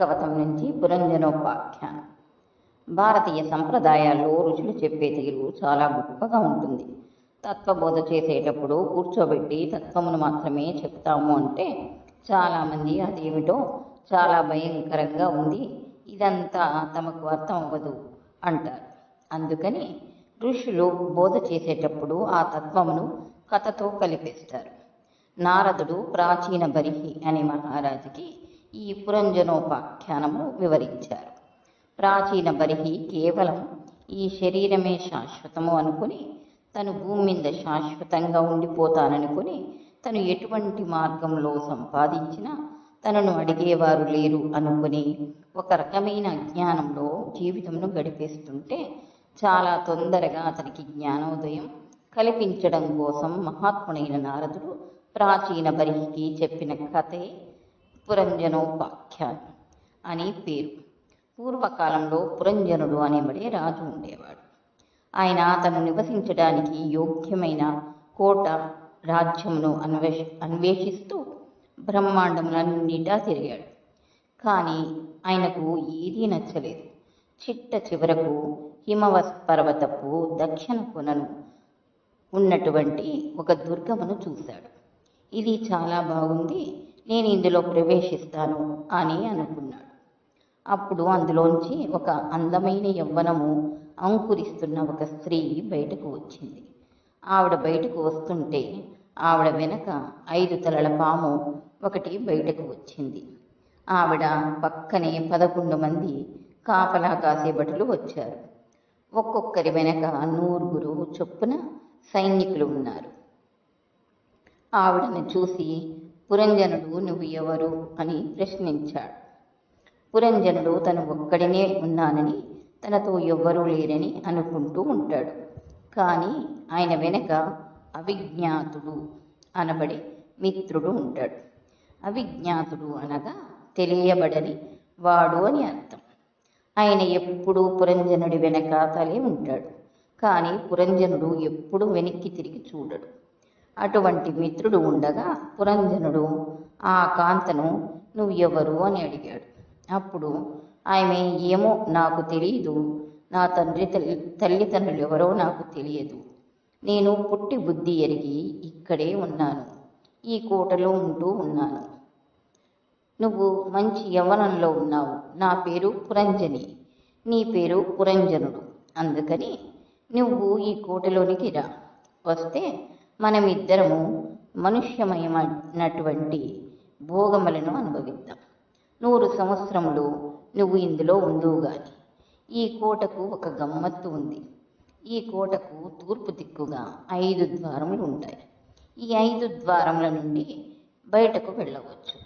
భాగవతం నుంచి పురంజనోపాఖ్యానం. భారతీయ సంప్రదాయాల్లో రుచులు చెప్పే తీరు చాలా గొప్పగా ఉంటుంది. తత్వబోధ చేసేటప్పుడు కూర్చోబెట్టి తత్వమును మాత్రమే చెప్తాము అంటే చాలామంది అదేమిటో చాలా భయంకరంగా ఉంది. ఇదంతా తమకు అర్థం అవ్వదు అంటారు. అందుకని ఋషులు బోధ చేసేటప్పుడు ఆ తత్వమును కథతో కలిపేస్తారు. నారదుడు ప్రాచీన బరిహి అనే మహారాజుకి ఈ పురంజనోపాఖ్యానము వివరించారు. ప్రాచీన బరిహి కేవలం ఈ శరీరమే శాశ్వతము అనుకుని తను భూమి మీద శాశ్వతంగా ఉండిపోతాననుకుని తను ఎటువంటి మార్గంలో సంపాదించినా తనను అడిగేవారు లేరు అనుకుని ఒక రకమైన అజ్ఞానంలో జీవితంను గడిపేస్తుంటే చాలా తొందరగా అతనికి జ్ఞానోదయం కల్పించడం కోసం మహాత్ముడైన నారదుడు ప్రాచీన బరిహికి చెప్పిన కథే పురంజనోపాఖ్యానం అని పేరు. పూర్వకాలంలో పురంజనుడు అనేబడే రాజు ఉండేవాడు. ఆయన తను నివసించడానికి యోగ్యమైన కోట రాజ్యమును అన్వేష అన్వేషిస్తూ బ్రహ్మాండములన్నిటా తిరిగాడు. కానీ ఆయనకు ఏదీ నచ్చలేదు. చిట్ట చివరకు హిమవత్ పర్వతపు దక్షిణ కొనను ఉన్నటువంటి ఒక దుర్గమును చూశాడు. ఇది చాలా బాగుంది. నేను ఇందులో ప్రవేశిస్తాను అని అనుకున్నాడు. అప్పుడు అందులోంచి ఒక అందమైన యవ్వనము అంకురిస్తున్న ఒక స్త్రీ బయటకు వచ్చింది. ఆవిడ బయటకు వస్తుంటే ఆవిడ వెనక ఐదు తలల పాము ఒకటి బయటకు వచ్చింది. ఆవిడ పక్కనే పదకొండు మంది కాపలా కాసే భటులు వచ్చారు. ఒక్కొక్కరి వెనక నూరుగురు చొప్పున సైనికులు ఉన్నారు. ఆవిడను చూసి పురంజనుడు నువ్వు ఎవరు? అని ప్రశ్నించాడు. పురంజనుడు తను ఒక్కడినే ఉన్నానని తనతో ఎవ్వరూ లేరని అనుకుంటూ ఉంటాడు. కానీ ఆయన వెనక అవిజ్ఞాతుడు అనబడే మిత్రుడు ఉంటాడు. అవిజ్ఞాతుడు అనగా తెలియబడని వాడు అని అర్థం. ఆయన ఎప్పుడూ పురంజనుడి వెనక తలే ఉంటాడు. కానీ పురంజనుడు ఎప్పుడూ వెనక్కి తిరిగి చూడడు. అటువంటి మిత్రుడు ఉండగా పురంజనుడు ఆ కాంతను నువ్వు ఎవరు? అని అడిగాడు. అప్పుడు ఆమె ఏమో నాకు తెలియదు నా తండ్రి తల్లి తల్లిదండ్రులు ఎవరో నాకు తెలియదు. నేను పుట్టి బుద్ధి ఎరిగి ఇక్కడే ఉన్నాను. ఈ కోటలో ఉంటూ ఉన్నాను. నువ్వు మంచి యవ్వనంలో ఉన్నావు. నా పేరు పురంజని. నీ పేరు పురంజనుడు. అందుకని నువ్వు ఈ కోటలోనికి రా. వస్తే మనమిద్దరము మనుష్యమయమైనటువంటి భోగములను అనుభవిద్దాం. నూరు సంవత్సరములు నువ్వు ఇందులో ఉందువు గాని ఈ కోటకు ఒక గమ్మత్తు ఉంది. ఈ కోటకు తూర్పు దిక్కుగా ఐదు ద్వారములు ఉంటాయి. ఈ ఐదు ద్వారముల నుండి బయటకు వెళ్ళవచ్చు.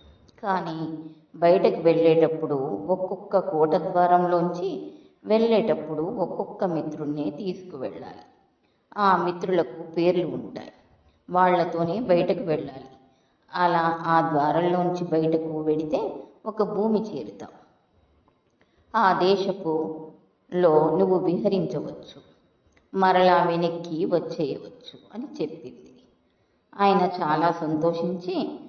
కానీ బయటకు వెళ్ళేటప్పుడు ఒక్కొక్క కోట ద్వారంలోంచి వెళ్ళేటప్పుడు ఒక్కొక్క మిత్రుణ్ణి తీసుకువెళ్ళాలి. ఆ మిత్రులకు పేర్లు ఉంటాయి. వాళ్ళతోనే బయటకు వెళ్ళాలి. అలా ఆ ద్వారంలోంచి బయటకు వెడితే ఒక భూమి చేరుతావు ఆ దేశపు లో నువ్వు విహరించవచ్చు. మరలా వెనక్కి వచ్చేయవచ్చు అని చెప్పింది. ఆయన చాలా సంతోషించి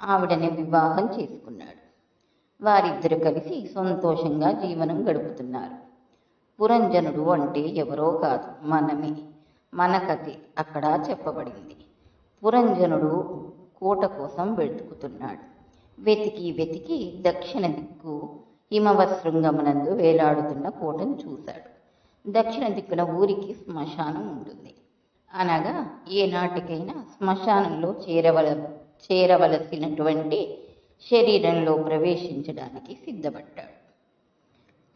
ఆవిడని వివాహం చేసుకున్నాడు. వారిద్దరు కలిసి సంతోషంగా జీవనం గడుపుతున్నారు. పురంజనుడు అంటే ఎవరో కాదు మనమే. మన కథ అక్కడ చెప్పబడింది. పురంజనుడు కోట కోసం వెతుకుతున్నాడు. వెతికి వెతికి దక్షిణ దిక్కు హిమవశృంగమునందు వేలాడుతున్న కోటను చూశాడు. దక్షిణ దిక్కున ఊరికి శ్మశానం ఉంటుంది. అనగా ఏనాటికైనా శ్మశానంలో చేరవల చేరవలసినటువంటి శరీరంలో ప్రవేశించడానికి సిద్ధపడ్డాడు.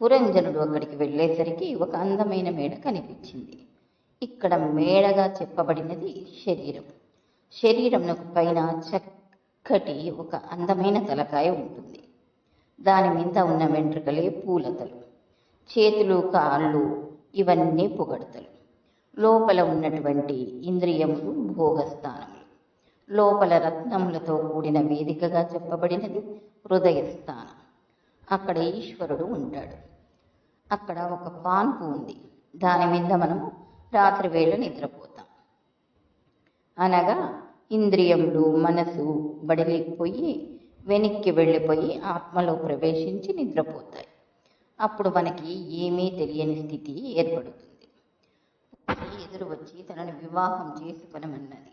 పురంజనుడు అక్కడికి వెళ్ళేసరికి ఒక అందమైన మేడ కనిపించింది. ఇక్కడ మేడగా చెప్పబడినది శరీరం. శరీరంకు పైన చక్కటి ఒక అందమైన తలకాయ ఉంటుంది. దాని మీద ఉన్న వెంట్రుకలే పూలతలు. చేతులు కాళ్ళు ఇవన్నీ పొగడతలు. లోపల ఉన్నటువంటి ఇంద్రియములు భోగస్థానములు. లోపల రత్నములతో కూడిన వేదికగా చెప్పబడినది హృదయస్థానం. అక్కడ ఈశ్వరుడు ఉంటాడు. అక్కడ ఒక పాన్పు ఉంది. దాని మీద మనము రాత్రి వేళ నిద్రపో అనగా ఇంద్రియములు మనసు బడిలేకపోయి వెనక్కి వెళ్ళిపోయి ఆత్మలో ప్రవేశించి నిద్రపోతాయి. అప్పుడు మనకి ఏమీ తెలియని స్థితి ఏర్పడుతుంది. ఎదురు వచ్చి తనను వివాహం చేసుకొనమన్నది.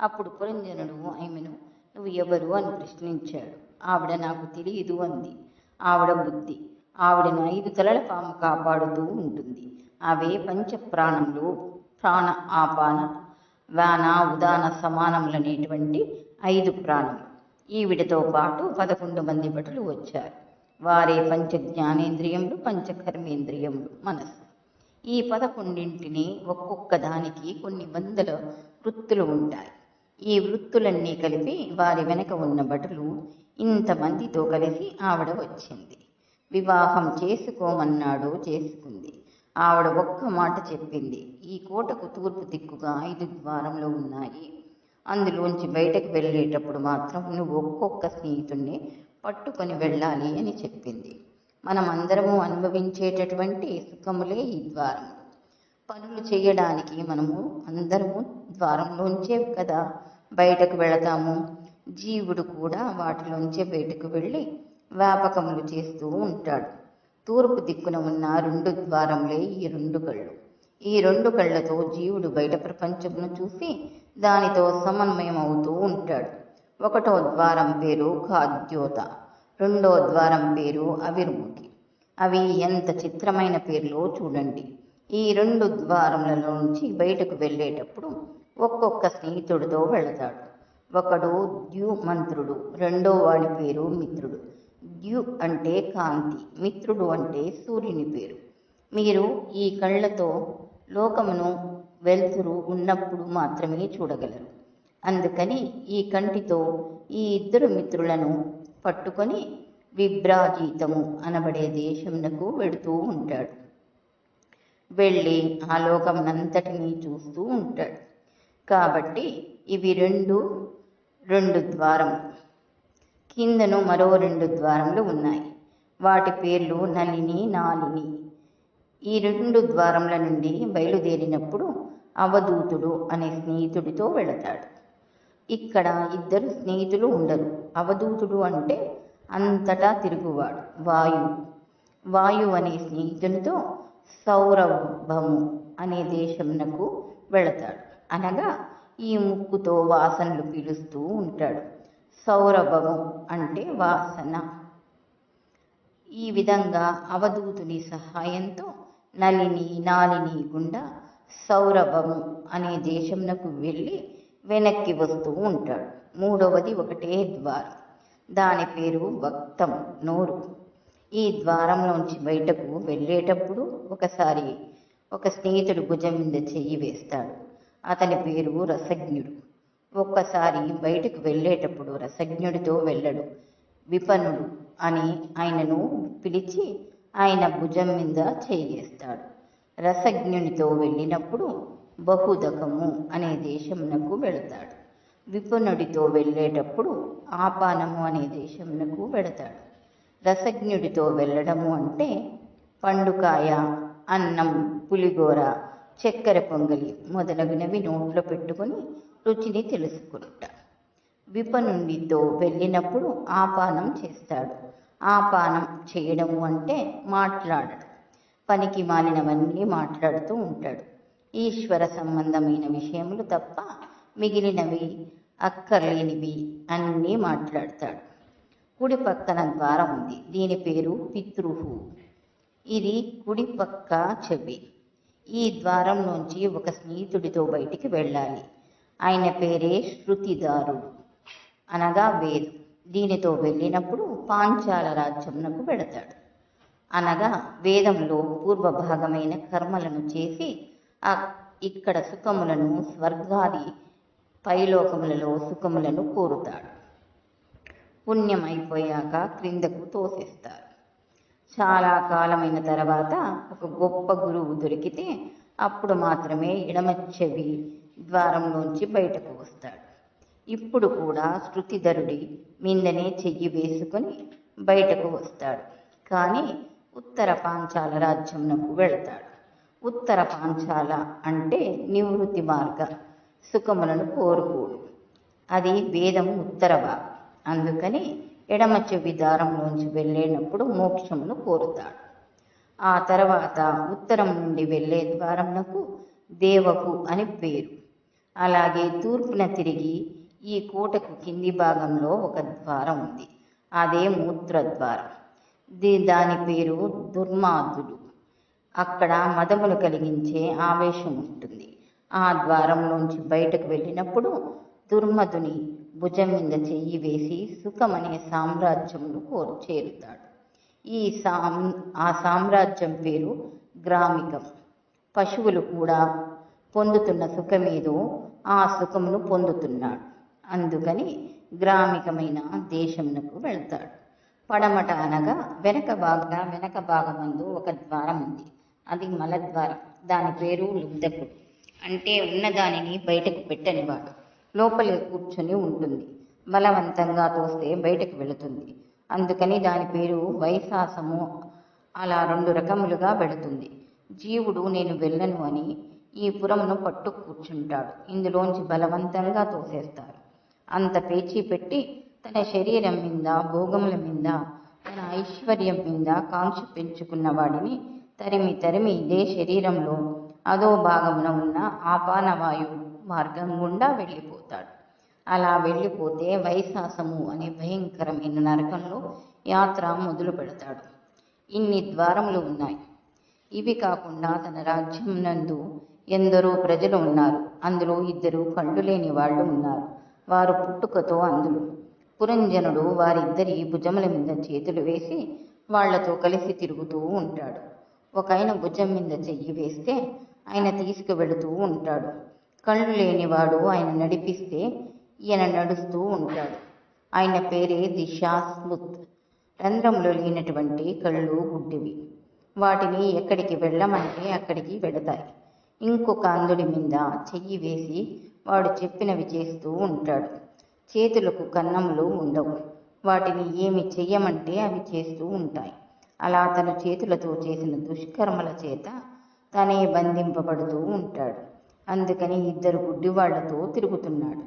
అప్పుడు పురంజనుడు ఆమెను నువ్వు ఎవరు? అని ప్రశ్నించాడు. ఆవిడ నాకు తెలియదు అంది. ఆవిడ బుద్ధి. ఆవిడను ఐదు తలల పాము కాపాడుతూ ఉంటుంది. అవే పంచ ప్రాణములు ప్రాణ ఆపాన వాన ఉదాన సమానములనేటువంటి ఐదు ప్రాణం ఈవిడతో పాటు పదకొండు మంది భటులు వచ్చారు. వారే పంచ జ్ఞానేంద్రియములు పంచకర్మేంద్రియములు మనసు మనస్సు. ఈ పదకొండింటిని ఒక్కొక్క దానికి కొన్ని వందల వృత్తులు ఉంటాయి. ఈ వృత్తులన్నీ కలిపి వారి వెనక ఉన్న భటులు ఇంతమందితో కలిసి ఆవిడ వచ్చింది. వివాహం చేసుకోమన్నాడు చేసుకుంది. ఆవిడ ఒక్క మాట చెప్పింది. ఈ కోటకు తూర్పు దిక్కుగా ఐదు ద్వారములు ఉన్నాయి. అందులోంచి బయటకు వెళ్ళేటప్పుడు మాత్రం నువ్వు ఒక్కొక్క స్నేహితుణ్ణి పట్టుకొని వెళ్ళాలి అని చెప్పింది. మనం అనుభవించేటటువంటి సుఖములే ఈ ద్వారం. పనులు చేయడానికి మనము అందరము ద్వారంలోంచే కదా బయటకు వెళతాము. జీవుడు కూడా వాటిలోంచే బయటకు వెళ్ళి వ్యాపకములు చేస్తూ ఉంటాడు. తూర్పు దిక్కున ఉన్న రెండు ద్వారములే ఈ రెండు కళ్ళు. ఈ రెండు కళ్ళతో జీవుడు బయట ప్రపంచమును చూసి దానితో సమన్వయం అవుతూ ఉంటాడు. ఒకటో ద్వారం పేరు ఖాద్యోత రెండో ద్వారం పేరు అవిర్ముఖి. అవి ఎంత చిత్రమైన పేర్లో చూడండి. ఈ రెండు ద్వారములలో నుంచి బయటకు వెళ్ళేటప్పుడు ఒక్కొక్క స్నేహితుడితో వెళతాడు. ఒకడు ద్యు మంత్రుడు రెండో వాడి పేరు మిత్రుడు. ద్యు అంటే కాంతి మిత్రుడు అంటే సూర్యుని పేరు. మీరు ఈ కళ్ళతో లోకమును వెలుతురు ఉన్నప్పుడు మాత్రమే చూడగలరు. అందుకని ఈ కంటితో ఈ ఇద్దరు మిత్రులను పట్టుకొని విభ్రాజీతము అనబడే దేశమునకు వెడుతూ ఉంటాడు. వెళ్ళి ఆ లోకమునంతటినీ చూస్తూ ఉంటాడు. కాబట్టి ఇవి రెండు రెండు ద్వారం కిందను మరో రెండు ద్వారములు ఉన్నాయి. వాటి పేర్లు నలిని నాలిని ఈ రెండు ద్వారముల నుండి బయలుదేరినప్పుడు అవధూతుడు అనే స్నేహితుడితో వెళతాడు. ఇక్కడ ఇద్దరు స్నేహితులు ఉండరు. అవధూతుడు అంటే అంతటా తిరుగువాడు వాయు. వాయు అనే స్నేహితునితో సౌరభము అనే దేశమునకు వెళతాడు. అనగా ఈ ముక్కుతో వాసనలు పీలుస్తూ ఉంటాడు. సౌరభము అంటే వాసన. ఈ విధంగా అవధూతుని సహాయంతో నలిని నాలిని గుండా సౌరభము అనే దేశంనకు వెళ్ళి వెనక్కి వస్తూ ఉంటాడు. మూడవది ఒకటే ద్వారం. దాని పేరు వక్తం నోరు. ఈ ద్వారంలోంచి బయటకు వెళ్ళేటప్పుడు ఒకసారి ఒక స్నేహితుడు భుజం మీద చెయ్యి వేస్తాడు. అతని పేరు రసజ్ఞుడు. ఒక్కసారి బయటకు వెళ్ళేటప్పుడు రసజ్ఞుడితో వెళ్ళడు. విపణుడు అని ఆయనను పిలిచి ఆయన భుజం మీద చేయేస్తాడు. రసజ్ఞునితో వెళ్ళినప్పుడు బహుదకము అనే దేశమునకు వెళతాడు. విపునుడితో వెళ్ళేటప్పుడు ఆపానము అనే దేశమునకు వెళతాడు. రసజ్ఞుడితో వెళ్ళడము అంటే పండుకాయ అన్నం పులిగోర చక్కెర పొంగలి మొదలగునవి నోట్లో పెట్టుకొని రుచిని తెలుసుకుంటాడు. విపనుడితో వెళ్ళినప్పుడు ఆపానం చేస్తాడు. ఆపానం చేయడము అంటే మాట్లాడడం. పనికి మాలినవన్నీ మాట్లాడుతూ ఉంటాడు. ఈశ్వర సంబంధమైన విషయములు తప్ప మిగిలినవి అక్కర్లేనివి అన్నీ మాట్లాడతాడు. కుడి పక్కన ద్వారం ఉంది. దీని పేరు పితృహు. ఇది కుడి పక్క చెవి. ఈ ద్వారం నుంచి ఒక స్నేహితుడితో బయటికి వెళ్ళాలి. ఆయన పేరే శృతిదారుడు. అనగా వేదు. దీనితో వెళ్ళినప్పుడు పాంచాల రాజ్యమునకు పెడతాడు అనగా వేదంలో పూర్వ భాగమైన కర్మలను చేసి ఆ ఇక్కడ సుఖములను స్వర్గాది పైలోకములలో సుఖములను కోరుతాడు. పుణ్యం అయిపోయాక క్రిందకు తోసేస్తారు చాలా కాలమైన తర్వాత ఒక గొప్ప గురువు దొరికితే అప్పుడు మాత్రమే ఎడమ చెవి ద్వారంలోంచి బయటకు వస్తాడు. ఇప్పుడు కూడా శృతిధరుడి మిందనే చెయ్యి వేసుకొని బయటకు వస్తాడు. కానీ ఉత్తర పాంచాల రాజ్యమునకు వెళతాడు. ఉత్తర పాంచాల అంటే నివృత్తి మార్గ సుఖములను కోరుకోడు. అది వేదం ఉత్తర భాగం అందుకని ఎడమ చెవి దారంలోంచి వెళ్ళేటప్పుడు మోక్షమును కోరుతాడు. ఆ తర్వాత ఉత్తరం నుండి వెళ్ళే ద్వారమునకు దేవకు అని పేరు. అలాగే తూర్పున తిరిగి ఈ కోటకు కింది భాగంలో ఒక ద్వారం ఉంది. అదే మూత్రద్వారం. దీ దాని పేరు దుర్మాదుడు. అక్కడ మదములు కలిగించే ఆవేశం ఉంటుంది. ఆ ద్వారంలోంచి బయటకు వెళ్ళినప్పుడు దుర్మధుని భుజం మీద చెయ్యి వేసి సుఖమనే సామ్రాజ్యమును కోరు చేరుతాడు. ఈ సాం ఆ సామ్రాజ్యం పేరు గ్రామికం. పశువులు కూడా పొందుతున్న సుఖమేదో ఆ సుఖమును పొందుతున్నాడు. అందుకని గ్రామికమైన దేశమునకు వెళ్తాడు. పడమట అనగా వెనక భాగ వెనక భాగమందు ఒక ద్వారం ఉంది. అది మలద్వారం దాని పేరు లుబ్ధకుడు అంటే ఉన్నదానిని బయటకు పెట్టనివాడు లోపలి కూర్చొని ఉంటుంది. బలవంతంగా తోస్తే బయటకు వెళుతుంది. అందుకని దాని పేరు వైశాసము. అలా రెండు రకములుగా పెడుతుంది జీవుడు నేను వెళ్ళను అని ఈ పురమును పట్టు కూర్చుంటాడు. ఇందులోంచి బలవంతంగా తోసేస్తారు. అంత పేచీ పెట్టి తన శరీరం మీద భోగముల మీద తన ఐశ్వర్యం మీద కాంక్ష పెంచుకున్న వాడిని తరిమి తరిమి ఇదే శరీరంలో అదో భాగంలో ఉన్న ఆపానవాయు మార్గం గుండా వెళ్ళిపోతాడు. అలా వెళ్ళిపోతే వైశాసము అనే భయంకరమైన నరకంలో యాత్ర మొదలు పెడతాడు. ఇన్ని ద్వారములు ఉన్నాయి. ఇవి కాకుండా తన రాజ్యం నందు ఎందరో ప్రజలు ఉన్నారు. అందులో ఇద్దరు కళ్ళు లేని వాళ్ళు ఉన్నారు. వారు పుట్టుకతో అందులు. పురంజనుడు వారిద్దరి భుజముల మీద చేతులు వేసి వాళ్ళతో కలిసి తిరుగుతూ ఉంటాడు. ఒక ఆయన భుజం మీద చెయ్యి వేస్తే ఆయన తీసుకువెళుతూ ఉంటాడు. కళ్ళు లేనివాడు ఆయన నడిపిస్తే ఈయన నడుస్తూ ఉంటాడు. ఆయన పేరే దిశాస్మృత్. రంధ్రంలో లేనటువంటి కళ్ళు గుడ్డివి. వాటిని ఎక్కడికి వెళ్ళమంటే అక్కడికి వెళతాయి. ఇంకొక అందుడి మీద చెయ్యి వేసి వాడు చెప్పినవి చేస్తూ ఉంటాడు. చేతులకు కన్నములు ఉండవు. వాటిని ఏమి చెయ్యమంటే అవి చేస్తూ ఉంటాయి. అలా తన చేతులతో చేసిన దుష్కర్మల చేత తనే బంధింపబడుతూ ఉంటాడు. అందుకని ఇద్దరు గుడ్డివాళ్ళతో తిరుగుతున్నాడు.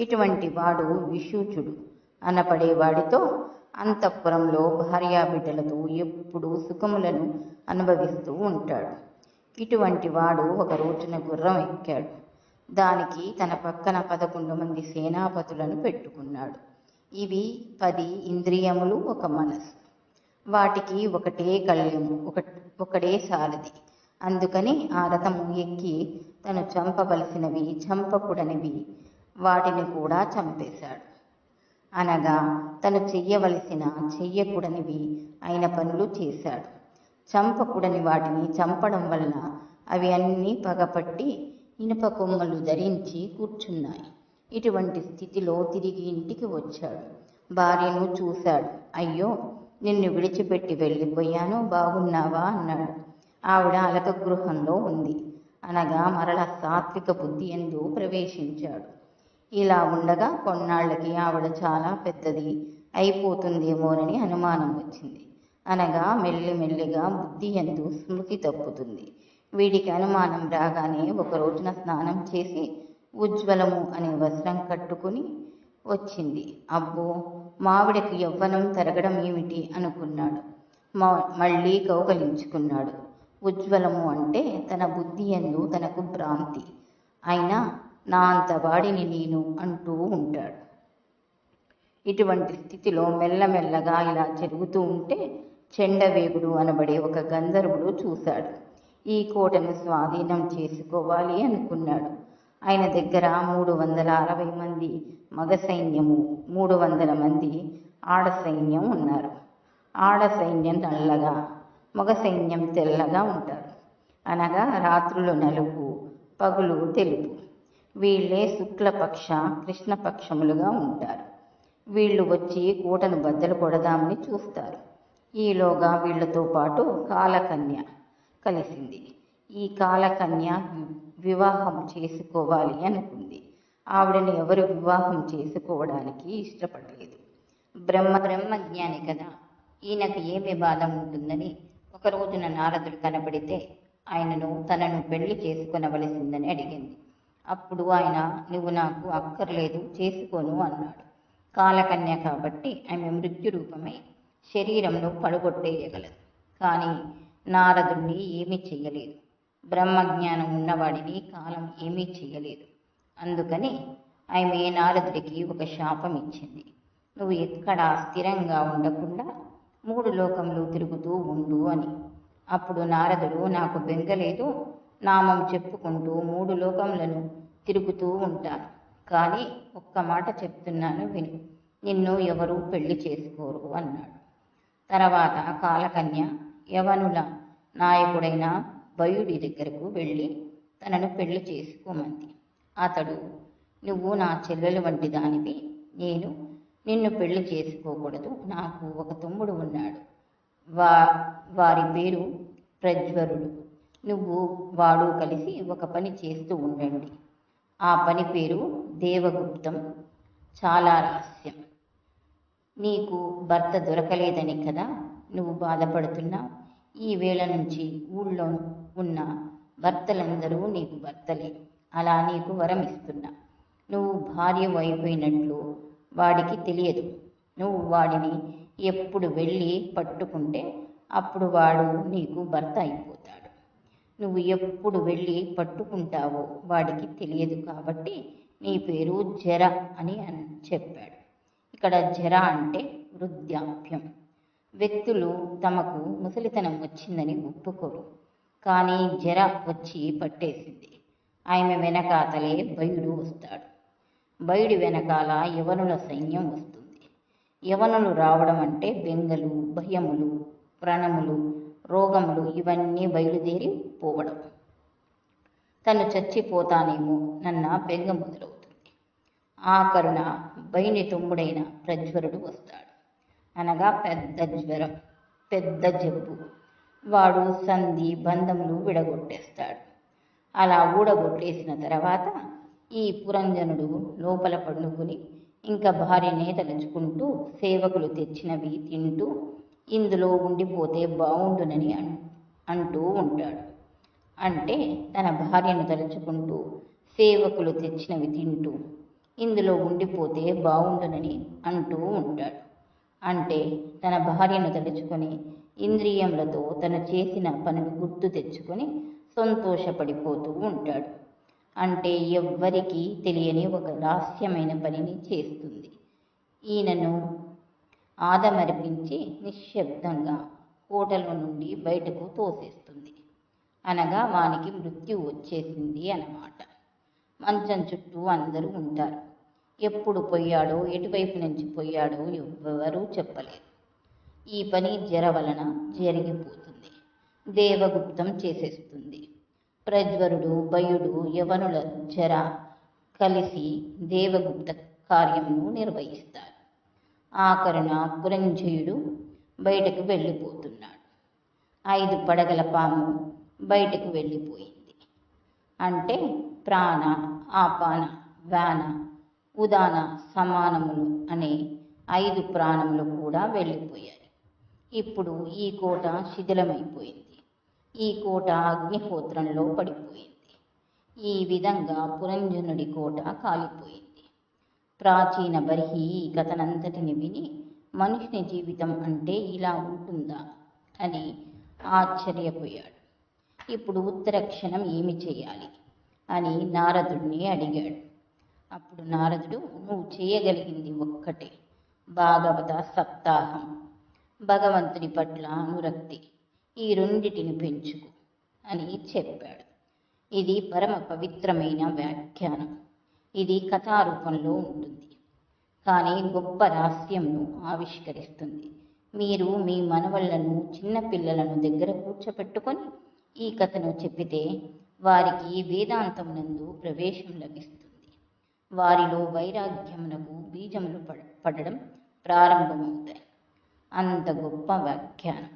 ఇటువంటి వాడు విషూచుడు అనపడే వాడితో అంతఃపురంలో భార్యాబిడ్డలతో ఎప్పుడూ సుఖములను అనుభవిస్తూ ఉంటాడు. ఇటువంటి వాడు ఒక రోజున గుర్రం ఎక్కాడు. దానికి తన పక్కన పదకొండు మంది సేనాపతులను పెట్టుకున్నాడు. ఇవి పది ఇంద్రియములు ఒక మనసు వాటికి ఒకటే కళ్యము ఒక ఒకడే సారథి. అందుకని ఆ రథము ఎక్కి తను చంపవలసినవి చంపకూడనివి వాటిని కూడా చంపేశాడు. అనగా తను చెయ్యవలసిన చెయ్యకూడనివి అయిన పనులు చేశాడు. చంపకూడని వాటిని చంపడం వలన అవి అన్నీ పగపట్టి ఇనుప కొమ్మలు ధరించి కూర్చున్నాయి. ఇటువంటి స్థితిలో తిరిగి ఇంటికి వచ్చాడు. భార్యను చూశాడు. అయ్యో నిన్ను విడిచిపెట్టి వెళ్ళిపోయాను బాగున్నావా? అన్నాడు. ఆవిడ అలక గృహంలో ఉంది. అనగా మరల సాత్విక బుద్ధి ఎందు ప్రవేశించాడు. ఇలా ఉండగా కొన్నాళ్ళకి ఆవిడ చాలా పెద్దది అయిపోతుందేమోనని అనుమానం వచ్చింది. అనగా మెల్లిమెల్లిగా బుద్ధి ఎందు స్మృతి తప్పుతుంది. వీడికి అనుమానం రాగానే ఒక రోజున స్నానం చేసి ఉజ్వలము అనే వస్త్రం కట్టుకుని వచ్చింది. అబ్బో మావిడకి యవ్వనం తరగడం ఏమిటి? అనుకున్నాడు. మా మళ్ళీ కౌగలించుకున్నాడు. ఉజ్వలము అంటే తన బుద్ధి ఎందు తనకు భ్రాంతి. అయినా నా అంత వాడిని నేను అంటూ ఉంటాడు. ఇటువంటి స్థితిలో మెల్లమెల్లగా ఇలా జరుగుతూ ఉంటే చెండవేగుడు అనబడే ఒక గంధర్వుడు చూశాడు. ఈ కోటను స్వాధీనం చేసుకోవాలి అనుకున్నాడు. ఆయన దగ్గర మూడు వందల అరవై మంది మగ సైన్యము మూడు వందల మంది ఆడ సైన్యం ఉన్నారు. ఆడ సైన్యం నల్లగా మగ సైన్యం తెల్లగా ఉంటారు. అనగా రాత్రులు నలుపు పగులు తెలుపు. వీళ్ళే శుక్లపక్ష కృష్ణపక్షములుగా ఉంటారు. వీళ్ళు వచ్చి కూటను బద్దలు కొడదామని చూస్తారు. ఈలోగా వీళ్ళతో పాటు కాలకన్య. కలిసింది. ఈ కాలకన్య వివాహం చేసుకోవాలి అనుకుంది. ఆవిడని ఎవరు వివాహం చేసుకోవడానికి ఇష్టపడలేదు. బ్రహ్మ బ్రహ్మజ్ఞాని కదా. ఈయనకు ఏ వివాదం ఉంటుందని ఒక రోజున నారదుడు కనబడితే ఆయనను తనను పెళ్ళి చేసుకొనవలసిందని అడిగింది. అప్పుడు ఆయన నువ్వు నాకు అక్కర్లేదు చేసుకోను అన్నాడు. కాలకన్య కాబట్టి ఆమె మృత్యు రూపమై శరీరంలో పడగొట్టేయగలదు. కానీ నారదుణ్ణి ఏమీ చెయ్యలేదు. బ్రహ్మజ్ఞానం ఉన్నవాడిని కాలం ఏమీ చెయ్యలేదు. అందుకని ఆమె నారదుడికి ఒక శాపం ఇచ్చింది నువ్వు ఎక్కడా స్థిరంగా ఉండకుండా మూడు లోకములు తిరుగుతూ ఉండు అని. అప్పుడు నారదుడు నాకు బెంగలేదు నామం చెప్పుకుంటూ మూడు లోకములను తిరుగుతూ ఉంటాను. కానీ ఒక్క మాట చెప్తున్నాను విను. నిన్ను ఎవరూ పెళ్ళి చేసుకోరు అన్నాడు. తర్వాత కాలకన్య యవనుల నాయకుడైన భయుడి దగ్గరకు వెళ్ళి తనను పెళ్ళి చేసుకోమంది అతడు నువ్వు నా చెల్లెలు వంటి దానివి. నేను నిన్ను పెళ్ళి చేసుకోకూడదు. నాకు ఒక తమ్ముడు ఉన్నాడు. వా వారి పేరు ప్రజ్వరుడు. నువ్వు వాడు కలిసి ఒక పని చేస్తూ ఉండండి. ఆ పని పేరు దేవగుప్తం. చాలా రహస్యం. నీకు భర్త దొరకలేదని కదా నువ్వు బాధపడుతున్నావు? ఈ వేళ నుంచి ఊళ్ళో ఉన్న భర్తలందరూ నీకు భర్తలే అలా నీకు వరం ఇస్తున్నా నువ్వు భార్య అయిపోయినట్లు వాడికి తెలియదు. నువ్వు వాడిని ఎప్పుడు వెళ్ళి పట్టుకుంటే అప్పుడు వాడు నీకు భర్త అయిపోతాడు. నువ్వు ఎప్పుడు వెళ్ళి పట్టుకుంటావో వాడికి తెలియదు కాబట్టి నీ పేరు జర అని చెప్పాడు. ఇక్కడ జర అంటే వృద్ధాప్యం. వ్యక్తులు తమకు ముసలితనం వచ్చిందని ఒప్పుకోరు. కానీ జర వచ్చి పట్టేసింది. ఆమె వెనకాతలే బయుడు వస్తాడు. బయుడి వెనకాల యవనుల సైన్యం వస్తుంది. యవనులు రావడం అంటే బెంగలు భయములు వ్రణములు రోగములు ఇవన్నీ బయలుదేరి పోవడం. తను చచ్చిపోతానేమో నన్న బెంగ మొదలవుతుంది. ఆ కరుణ బయని తమ్ముడైన ప్రజ్వరుడు వస్తాడు. అనగా పెద్ద జ్వరం పెద్ద జబ్బు. వాడు సంధి బంధములు విడగొట్టేస్తాడు. అలా ఊడగొట్టేసిన తర్వాత ఈ పురంజనుడు లోపల పండుకుని ఇంకా భార్యనే తలుచుకుంటూ సేవకులు తెచ్చినవి తింటూ ఇందులో ఉండిపోతే బాగుండునని అంటూ ఉంటాడు. అంటే తన భార్యను తలుచుకుంటూ సేవకులు తెచ్చినవి తింటూ ఇందులో ఉండిపోతే బాగుండునని అంటూ ఉంటాడు. అంటే తన భార్యను తలుచుకొని ఇంద్రియములతో తను చేసిన పనులు గుర్తు తెచ్చుకొని సంతోషపడిపోతూ ఉంటాడు. అంటే ఎవ్వరికీ తెలియని ఒక రహస్యమైన పనిని చేస్తుంది. ఈయనను ఆదమర్పించి నిశ్శబ్దంగా కోటలో నుండి బయటకు తోసేస్తుంది. అనగా వానికి మృత్యు వచ్చేసింది అన్నమాట. మంచం చుట్టూ అందరూ ఉంటారు. ఎప్పుడు పోయాడో ఎటువైపు నుంచి పోయాడో ఎవ్వరూ చెప్పలేరు ఈ పని జర వలన జరిగిపోతుంది. దేవగుప్తం చేసేస్తుంది. ప్రజ్వరుడు భయుడు యవనుల జర కలిసి దేవగుప్త కార్యమును నిర్వహిస్తారు ఆకరణ పురంజయుడు బయటకు వెళ్ళిపోతున్నాడు. ఐదు పడగల పాము బయటకు వెళ్ళిపోయింది. అంటే ప్రాణ ఆపాన వ్యాన ఉదాన సమానములు అనే ఐదు ప్రాణములు కూడా వెళ్ళిపోయాయి. ఇప్పుడు ఈ కోట శిథిలమైపోయింది. ఈ కోట అగ్నిహోత్రంలో పడిపోయింది. ఈ విధంగా పురంజనుడి కోట కాలిపోయింది. ప్రాచీన బర్హి ఈ కథనంతటిని విని మనిషిని జీవితం అంటే ఇలా ఉంటుందా అని ఆశ్చర్యపోయాడు. ఇప్పుడు ఉత్తర క్షణం ఏమి చేయాలి అని నారదుడిని అడిగాడు. అప్పుడు నారదుడు నువ్వు చేయగలిగింది ఒక్కటే భాగవత సప్తాహం భగవంతుని పట్ల అనురక్తి ఈ రెండిటిని పెంచుకు అని చెప్పాడు. ఇది పరమ పవిత్రమైన వ్యాఖ్యానం. ఇది కథారూపంలో ఉంటుంది. కానీ గొప్ప రహస్యంను ఆవిష్కరిస్తుంది. మీరు మీ మనవళ్ళను చిన్నపిల్లలను దగ్గర కూర్చోపెట్టుకొని ఈ కథను చెప్పితే వారికి వేదాంతం నందు ప్రవేశం లభిస్తుంది. వారిలో వైరాగ్యమునకు బీజములు పడ- పడడం ప్రారంభమవుతాయి. అంత గొప్ప వ్యాఖ్యానం.